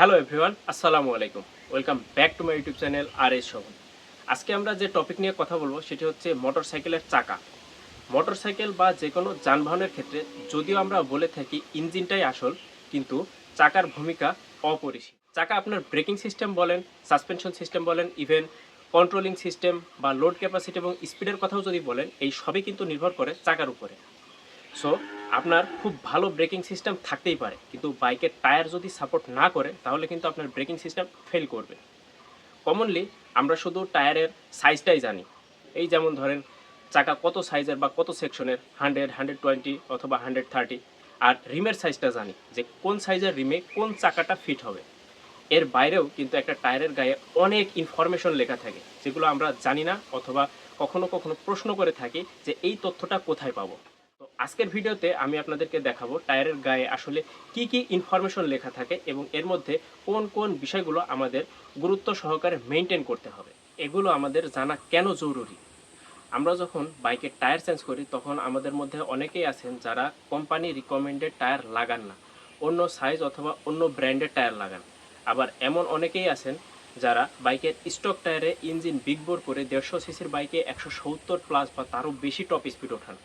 Hello everyone আসসালামু আলাইকুম welcome back to my YouTube channel R S Shovon আজকে আমরা যে টপিক নিয়ে কথা বলব, সেটি হচ্ছে মোটর সাইকেলের চাকা। মোটর সাইকেল বা যে কোনো যানবাহনের ক্ষেত্রে যদিও আমরা বলে থাকি ইঞ্জিনটাই আসল, কিন্তু চাকার ভূমিকা অপরিসীম। চাকা আপনার ব্রেকিং সিস্টেম বলেন সাসপেনশন সিস্টেম বলেন ইভেন কন্ট্রোলিং সিস্টেম বা লোড ক্যাপাসিটি এবং স্পিডের কথাও যদি বলেন, এই সবই কিন্তু নির্ভর করে চাকার উপরে। সো আপনার খুব ভালো ব্রেকিং সিস্টেম থাকতেই পারে। কিন্তু বাইকের টায়ার যদি সাপোর্ট না করে, তাহলে কিন্তু আপনার ব্রেকিং সিস্টেম ফেল করবে। কমনলি আমরা শুধু টায়ারের সাইজটাই জানি। এই যেমন ধরেন, চাকা কত সাইজের বা কত সেকশনের হান্ড্রেড হান্ড্রেড টোয়েন্টি অথবা হান্ড্রেড থার্টি আর রিমের সাইজটা জানি, যে কোন সাইজের রিমে কোন চাকাটা ফিট হবে। এর বাইরেও কিন্তু একটা টায়ারের গায়ে অনেক ইনফরমেশন লেখা থাকে, যেগুলো আমরা জানি না অথবা কখনো কখনো প্রশ্ন করে থাকি যে এই তথ্যটা কোথায় পাবো। আজকের ভিডিওতে আমি আপনাদেরকে দেখাবো টায়ারের গায়ে আসলে কি কি ইনফরমেশন লেখা থাকে এবং এর মধ্যে কোন কোন বিষয়গুলো আমাদের গুরুত্ব সহকারে মেনটেন করতে হবে। এগুলো আমাদের জানা কেন জরুরি? আমরা যখন বাইকের টায়ার চেঞ্জ করি, তখন আমাদের মধ্যে অনেকেই আছেন যারা কোম্পানি রিকমেন্ডেড টায়ার লাগান না। অন্য সাইজ অথবা অন্য ব্র্যান্ডের টায়ার লাগান। আবার এমন অনেকেই আছেন যারা বাইকের স্টক টায়ারে ইঞ্জিন বিগ বোর করে দেড়শো সিসির বাইকে একশো সত্তর প্লাস বা তারও বেশি টপ স্পিড ওঠান।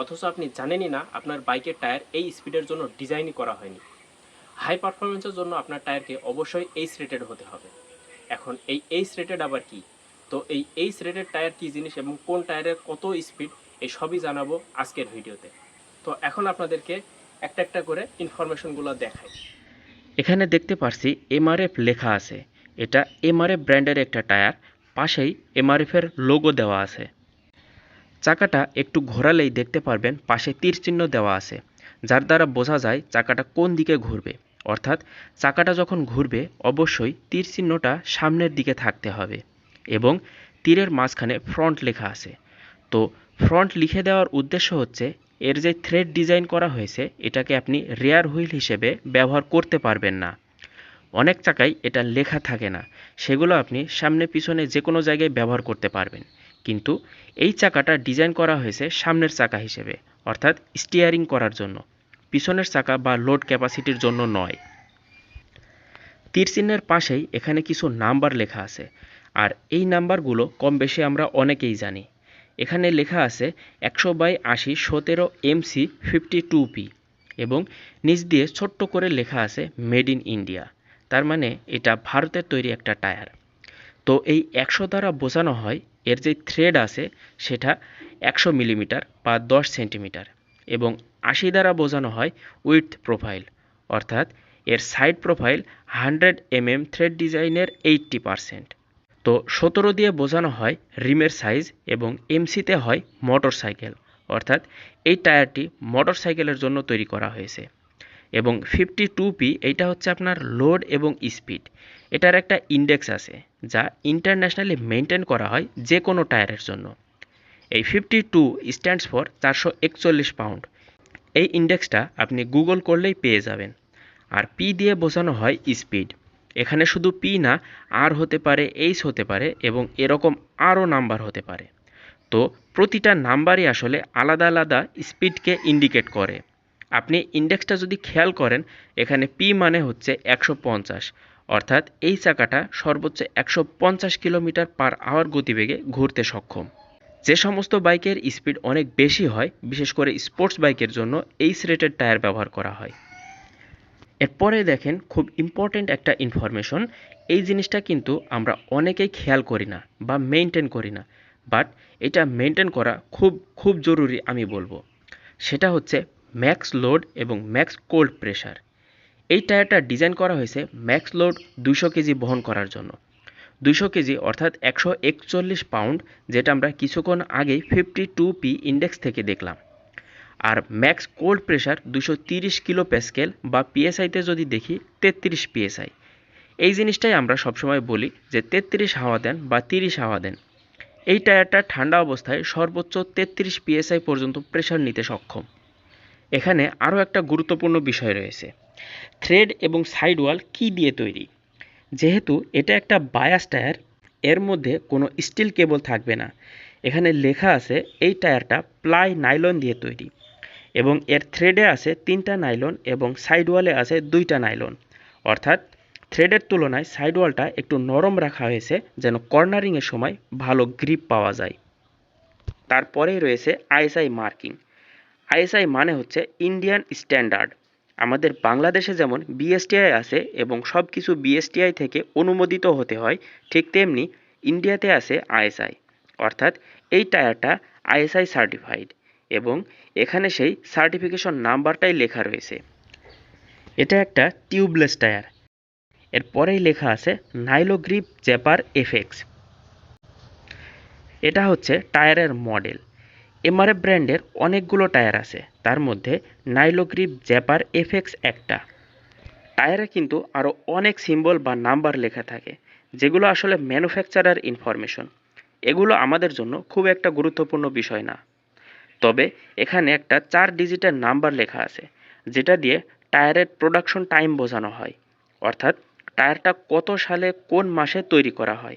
অথচ আপনি জানেনই না আপনার বাইকের টায়ার এই স্পিডের জন্য ডিজাইনই করা হয়নি। হাই পারফরমেন্সের জন্য আপনার টায়ারকে অবশ্যই এইচ রেটেড হতে হবে। এখন এই এইচ রেটেড আবার কি? তো এই এইচ রেটেড টায়ার কি জিনিস এবং কোন টায়ারের কত স্পিড এই সবই জানাব আজকের ভিডিওতে। তো এখন আপনাদেরকে একটা একটা করে ইনফরমেশনগুলো দেখাই। এখানে দেখতে পারছি এমআরএফ লেখা আছে। এটা এমআরএফ ব্র্যান্ডের একটা টায়ার, পাশেই এমআরএফের লোগো দেওয়া আছে। চাকাটা একটু ঘোরালেই দেখতে পারবেন পাশে তীর চিহ্ন দেওয়া আছে, যার দ্বারা বোঝা যায় চাকাটা কোন দিকে ঘুরবে। অর্থাৎ চাকাটা যখন ঘুরবে, অবশ্যই তীর চিহ্নটা সামনের দিকে থাকতে হবে এবং তীরের মাঝখানে ফ্রন্ট লেখা আছে। তো ফ্রন্ট লিখে দেওয়ার উদ্দেশ্য হচ্ছে, এর যে থ্রেড ডিজাইন করা হয়েছে, এটাকে আপনি রেয়ার হুইল হিসেবে ব্যবহার করতে পারবেন না। অনেক চাকায় এটা লেখা থাকে না, সেগুলো আপনি সামনে পিছনে যে কোনো জায়গায় ব্যবহার করতে পারবেন। কিন্তু এই চাকাটা ডিজাইন করা হয়েছে সামনের চাকা হিসেবে, অর্থাৎ স্টিয়ারিং করার জন্য। পিছনের চাকা বা লোড ক্যাপাসিটির জন্য নয়। তীর চিহ্নের পাশেই এখানে কিছু নাম্বার লেখা আছে, আর এই নাম্বারগুলো কম বেশি আমরা অনেকেই জানি। এখানে লেখা আছে একশো বাই আশি সতেরো এমসি ফিফটি টু পি এবং নিচ দিয়ে ছোট্ট করে লেখা আছে মেড ইন ইন্ডিয়া। তার মানে এটা ভারতের তৈরি একটা টায়ার। তো এই একশো দ্বারা বোঝানো হয়, এর যে থ্রেড আছে সেটা একশো মিলিমিটার বা দশ সেন্টিমিটার এবং আশি দ্বারা বোঝানো হয় উইথ প্রোফাইল অর্থাৎ এর side profile hundred mm thread ডিজাইনের এইট্টি পারসেন্ট তো সতেরো দিয়ে বোঝানো হয় রিমের সাইজ এবং এমসিতে হয় মোটর সাইকেল অর্থাৎ এই টায়ারটি মোটর সাইকেলের জন্য তৈরি করা হয়েছে। এবং ফিফটি টু পি এইটা হচ্ছে আপনার লোড এবং স্পিড এটার একটা ইন্ডেক্স আছে, যা ইন্টারন্যাশনালি মেনটেন করা হয় যে কোনো টায়ারের জন্য। এই ফিফটি টু স্ট্যান্ডস ফর চারশো একচল্লিশ পাউন্ড এই ইন্ডেক্সটা আপনি গুগল করলেই পেয়ে যাবেন। আর পি দিয়ে বোঝানো হয় স্পিড এখানে শুধু পি না আর হতে পারে এইচ হতে পারে এবং এরকম আরও নাম্বার হতে পারে। তো প্রতিটা নাম্বারই আসলে আলাদা আলাদা স্পিডকে ইন্ডিকেট করে। আপনি ইন্ডেক্সটা যদি খেয়াল করেন, এখানে পি মানে হচ্ছে একশো পঞ্চাশ। অর্থাৎ এই চাকাটা সর্বোচ্চ একশো পঞ্চাশ কিলোমিটার পার আওয়ার গতিবেগে ঘুরতে সক্ষম। যে সমস্ত বাইকের স্পিড অনেক বেশি হয়, বিশেষ করে স্পোর্টস বাইকের জন্য এইচ রেটেড টায়ার ব্যবহার করা হয়। এরপরে দেখেন খুব ইম্পর্ট্যান্ট একটা ইনফরমেশন, এই জিনিসটা কিন্তু আমরা অনেকেই খেয়াল করি না বা মেনটেন করি না, বাট এটা মেনটেন করা খুব খুব জরুরি আমি বলব। সেটা হচ্ছে ম্যাক্স লোড এবং ম্যাক্স কোল্ড প্রেশার এই টায়ারটা ডিজাইন করা হয়েছে ম্যাক্স লোড দুশো কেজি বহন করার জন্য। দুশো কেজি অর্থাৎ একশো একচল্লিশ পাউন্ড, যেটা আমরা কিছুক্ষণ আগেই ফিফটি টু পি ইন্ডেক্স থেকে দেখলাম। আর ম্যাক্স কোল্ড প্রেশার দুশো তিরিশ কিলো প্যাসকেল বা পিএসআইতে যদি দেখি তেত্রিশ পিএসআই। এই জিনিসটাই আমরা সবসময় বলি যে তেত্রিশ হাওয়া দেন বা তিরিশ হাওয়া দেন। এই টায়ারটা ঠান্ডা অবস্থায় সর্বোচ্চ তেত্রিশ পিএসআই পর্যন্ত প্রেশার নিতে সক্ষম। এখানে আরও একটা গুরুত্বপূর্ণ বিষয় রয়েছে। থ্রেড এবং সাইড ওয়াল কী দিয়ে তৈরি? যেহেতু এটা একটা বায়াস টায়ার, এর মধ্যে কোনো স্টিল কেবল থাকবে না। এখানে লেখা আছে, এই টায়ারটা প্লাই নাইলন দিয়ে তৈরি এবং এর থ্রেডে আছে তিনটা নাইলন এবং সাইড ওয়ালে আছে দুইটা নাইলন। অর্থাৎ থ্রেডের তুলনায় সাইড ওয়ালটা একটু নরম রাখা হয়েছে যেন কর্নারিংয়ের সময় ভালো গ্রিপ পাওয়া যায়। তারপরেই রয়েছে আইএসআই মার্কিং। আইএসআই মানে হচ্ছে ইন্ডিয়ান স্ট্যান্ডার্ড। আমাদের বাংলাদেশে যেমন বিএসটিআই আছে এবং সব কিছু বিএসটিআই থেকে অনুমোদিত হতে হয়, ঠিক তেমনি ইন্ডিয়াতে আছে আইএসআই। অর্থাৎ এই টায়ারটা আইএসআই সার্টিফাইড এবং এখানে সেই সার্টিফিকেশন নাম্বারটাই লেখা রয়েছে। এটা একটা টিউবলেস টায়ার। এর পরেই লেখা আছে নাইলোগ্রিপ জ্যাপার এফএক্স। এটা হচ্ছে টায়ারের মডেল। এমআরএফ ব্র্যান্ডের অনেকগুলো টায়ার আছে। তার মধ্যে নাইলোগ্রিপ জ্যাপার এফএক্স একটা। টায়ারে কিন্তু আরও অনেক সিম্বল বা নাম্বার লেখা থাকে, যেগুলো আসলে ম্যানুফ্যাকচারার ইনফরমেশন। এগুলো আমাদের জন্য খুব একটা গুরুত্বপূর্ণ বিষয় না। তবে এখানে একটা চার ডিজিটের নাম্বার লেখা আছে, যেটা দিয়ে টায়ারের প্রোডাকশন টাইম বোঝানো হয়। অর্থাৎ টায়ারটা কত সালে কোন মাসে তৈরি করা হয়।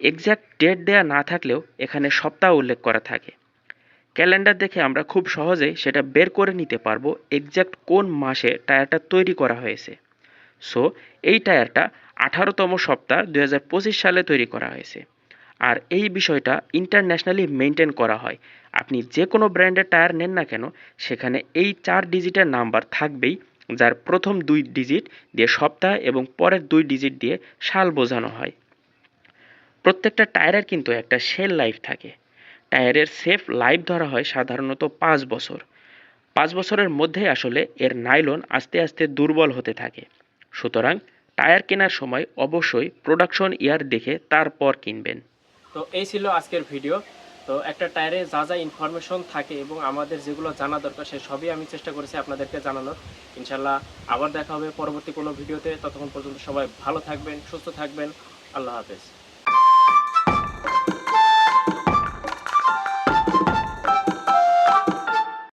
এক্স্যাক্ট ডেট দেয়া না থাকলেও এখানে সপ্তাহ উল্লেখ করা থাকে। ক্যালেন্ডার দেখে আমরা খুব সহজেই সেটা বের করে নিতে পারব এক্স্যাক্ট কোন মাসে টায়ারটা তৈরি করা হয়েছে। সো এই টায়ারটা আঠারোতম সপ্তাহ দু হাজার পঁচিশ সালে তৈরি করা হয়েছে। আর এই বিষয়টা ইন্টারন্যাশনালি মেনটেন করা হয়। আপনি যে কোনো ব্র্যান্ডের টায়ার নেন না কেন, সেখানে এই চার ডিজিটের নাম্বার থাকবেই, যার প্রথম দুই ডিজিট দিয়ে সপ্তাহ এবং পরের দুই ডিজিট দিয়ে সাল বোঝানো হয়। প্রত্যেকটা টায়ারের কিন্তু একটা সেল লাইফ থাকে। টায়ারের সেফ লাইফ ধরা হয় সাধারণত পাঁচ বছর। পাঁচ বছরের মধ্যে আসলে এর নাইলন আস্তে আস্তে দুর্বল হতে থাকে। সুতরাং টায়ার কেনার সময় অবশ্যই প্রোডাকশন ইয়ার দেখে তারপর কিনবেন। তো এই ছিল আজকের ভিডিও। তো একটা টায়ারে যা যা ইনফরমেশন থাকে এবং আমাদের যেগুলো জানা দরকার, সে সবই আমি চেষ্টা করেছি আপনাদেরকে জানানোর। ইনশাল্লাহ আবার দেখা হবে পরবর্তী কোনো ভিডিওতে। ততক্ষণ পর্যন্ত সবাই ভালো থাকবেন, সুস্থ থাকবেন। আল্লাহ হাফেজ।